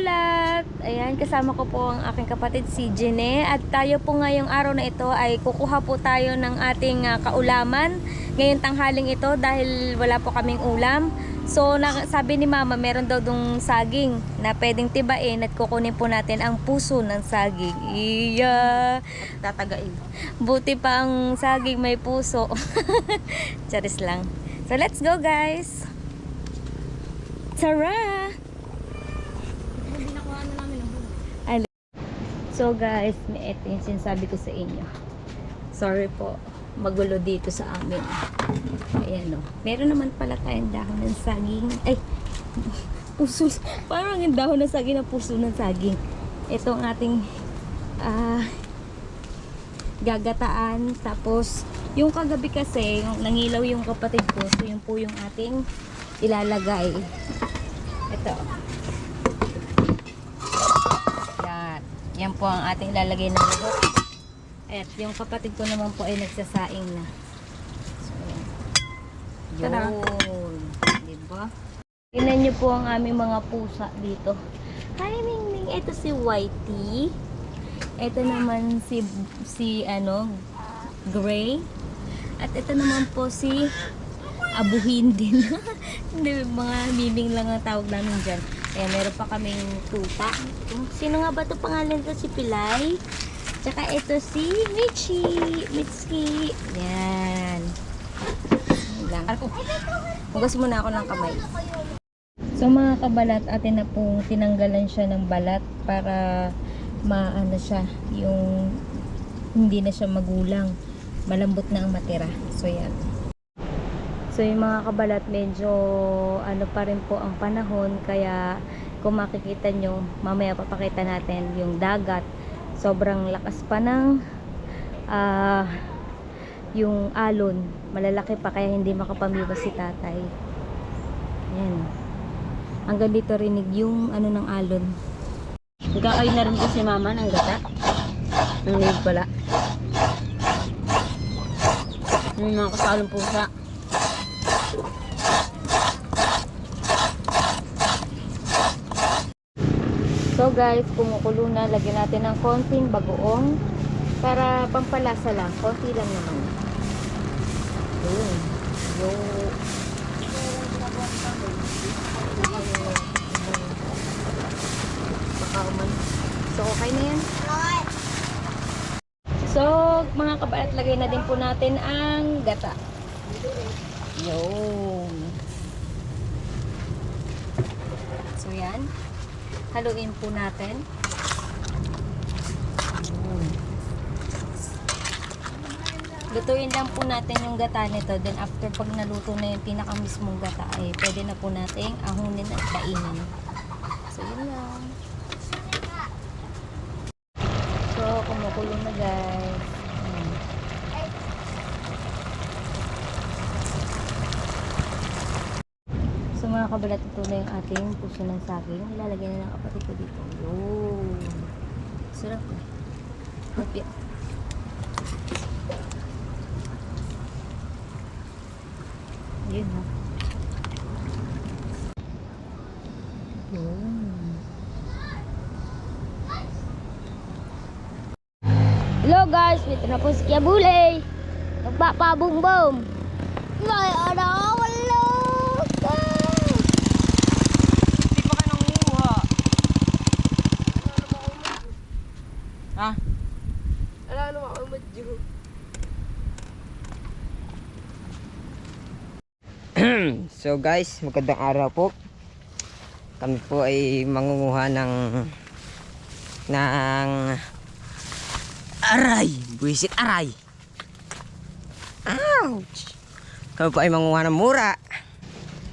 mga kabalat! Ayan, kasama ko po ang aking kapatid si Jene at tayo po ngayong araw na ito ay kukuha po tayo ng ating ah, kaulaman ngayong tanghaling ito dahil wala po kaming ulam. So, na, sabi ni mama, meron daw dong saging na pwedeng tibain at kukunin po natin ang puso ng saging. Iya! tatagain. Buti pa ang saging may puso. Charis lang. So, let's go guys! Tara! So guys, ito yung sinasabi ko sa inyo. Sorry po, magulo dito sa amin. Ayan o. Meron naman pala tayong dahon ng saging. Ay, puso. Parang yung dahon ng saging na puso ng saging. Ito ang ating ah, gagataan. Tapos, yung kagabi kasi, yung nangilaw yung kapatid ko. So, yun po yung ating ilalagay. Ito. Yan. Po ang ating ilalagay na lubok. At yung kapatid ko naman po ay nagsasaing na. So. Yun. Diba? Tingnan niyo po ang aming mga pusa dito. Hi, Mingming. Ito si Whitey. Ito naman si, si ano, Gray. At ito naman po si Abuhin din. Hindi, mga miming lang ang tawag namin dyan. Ayan, meron pa kaming tuta. Sino nga ba ito pangalan ko? Si Pilay. Tsaka ito si Michi. Mitski. Yan. Yan lang. Hugas muna ako ng kamay. So mga kabalat, atin na pong tinanggalan siya ng balat para maano siya, yung hindi na siya magulang. Malambot na ang matira. So yan. So yung mga kabalat, medyo ano pa rin po ang panahon. Kaya kung makikita nyo, mamaya papakita natin yung dagat. Sobrang lakas pa ng ah, yung alon. Malalaki pa kaya hindi makapamiwas si tatay. Yan. Hanggang dito rinig yung ano ng alon. Nagkakain na rin po si mama ng gata. Ang pala. Yung mga kasalong pusa. So guys, kumukulo na. Lagyan natin ng konting bagoong para pampalasa lang. Konti lang naman. Yun. Yung. So, okay na yan. So, mga kabalat, lagay na din po natin ang gata. Yun. So, yan. Haluin po natin. Lutuin lang po natin yung gata nito. Then after pag naluto na yung pinaka mismong gata, ay pwede na po nating ahunin at kainin. So, yun lang. So, kumukulo na guys. Ayan. So mga kabalat, ito na yung ating puso ng saging. Ilalagay na ng kapatid ko dito. Yun. Sarap eh. Hopya. Yun ha. Yun. Hello guys, dito na po si Kia Bulay. Nagpapabumbom. May ano, wala ka. Hindi pa ka nanguha. Ha? Wala naman ako madyo. So guys, magandang araw po. Kami po ay mangunguha ng ng aray, buwisit aray. Ouch! Kami po ay mangunguha ng mura.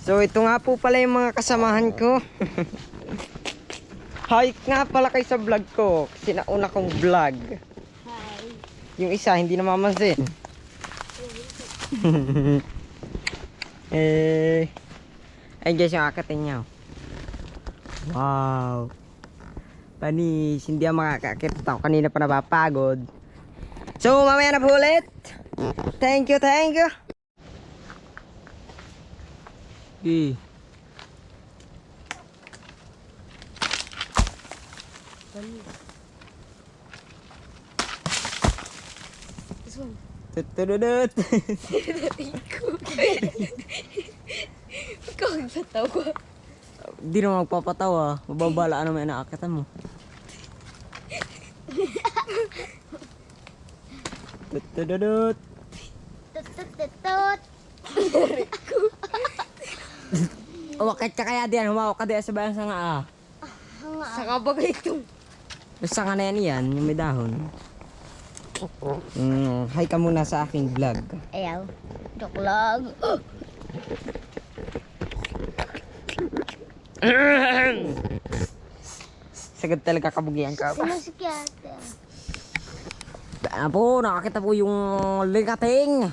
So ito nga po pala yung mga kasamahan ko. Hi nga pala kayo sa vlog ko. Kasi nauna kong vlog. Yung isa hindi namamansin. Eh, ay guys, yung akatin niya. Wow. Panis, hindi ako makakakit. Ako kanina pa napapagod. So, mamaya na po ulit. Thank you, thank you. Eh. Tutududut. Ikaw ang tatawa. Di naman magpapatawa. Mababalaan naman yung nakakita mo. Tutududut. Tutututut. Umakit ka kaya diyan. Humawak ka diyan sa bayan sa nga ah. Saka bagay ito. Basta nga na yan yan, yung may dahon. Mm, hi ka muna sa aking vlog. Ayaw. Joke lang. Sagad talaga kabugian ka pa. si Kate? Ano po, nakakita po yung likating.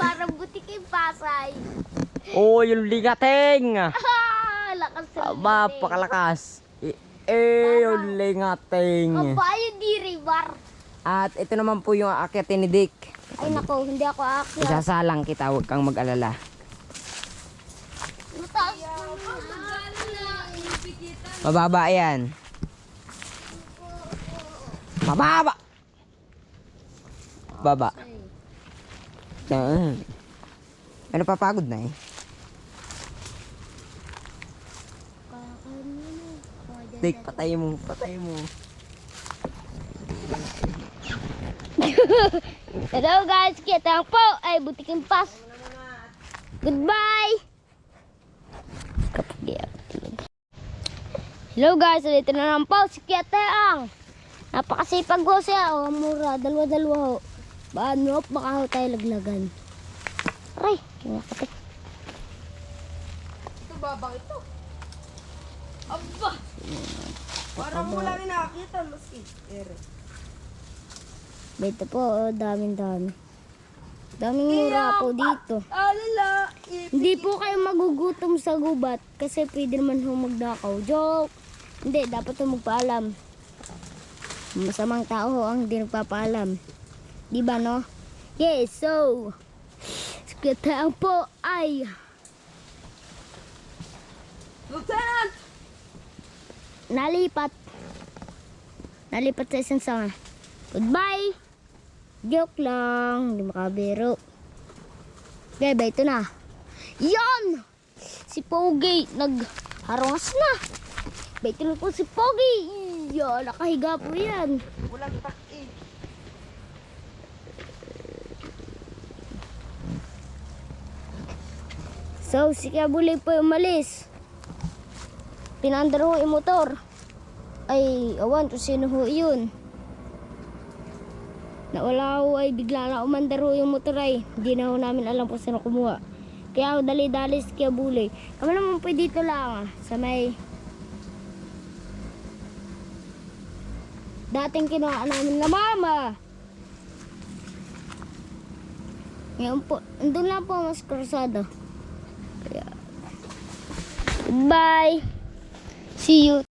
Parang butik yung Pasay. Oo, oh, yung likating. Ah, lakas sa Aba, pakalakas. Eh, eh, yung lingating. Bayo di ribar. At ito naman po yung aakitin ni Dick. Ay nako, hindi ako aakyat. Isasalang kita, huwag kang mag-alala. Mataas Mababa yan. Mababa! Baba. Ano papagod na eh? Dik, patay mo, patay mo. Hello guys, kita po ay butikin pas. Goodbye. Hello guys, dito na lang po si Kiateang. Napakasipag ko siya. Oh, mura, dalawa-dalawa ho. Paano, baka ho tayo laglagan. Aray, kinakatik. Ito babang ito. Aba! Parang mo lang nakakita, maski. Ere. Dito po, oh, daming dami. Daming mura po dito. Alala! Hindi po kayo magugutom sa gubat kasi pwede naman ho magnakaw. Joke! Hindi, dapat ho magpaalam. Masamang tao ho ang hindi nagpapaalam. Di ba no? Yes, so... Kataan po ay... Lieutenant! Nalipat. Nalipat sa isang sanga. Goodbye! Joke lang. Hindi makabiro. Okay, ba ito na. Yan! Si Pogi nagharungas na. Ba ito na po si Pogi. Yan, nakahiga po yan. Walang tak-in. So, si Kabuli po umalis. Pinandar ho yung motor. Ay, awan kung sino ho yun. Nawala ho ay bigla na umandar ho yung motor ay. Hindi na ho namin alam kung sino kumuha. Kaya ho dali-dali si Kabuli. Kami naman po dito lang ah, sa may... Dating kinuha namin na mama. Ngayon po, andun lang po mas krusado. Bye. See you.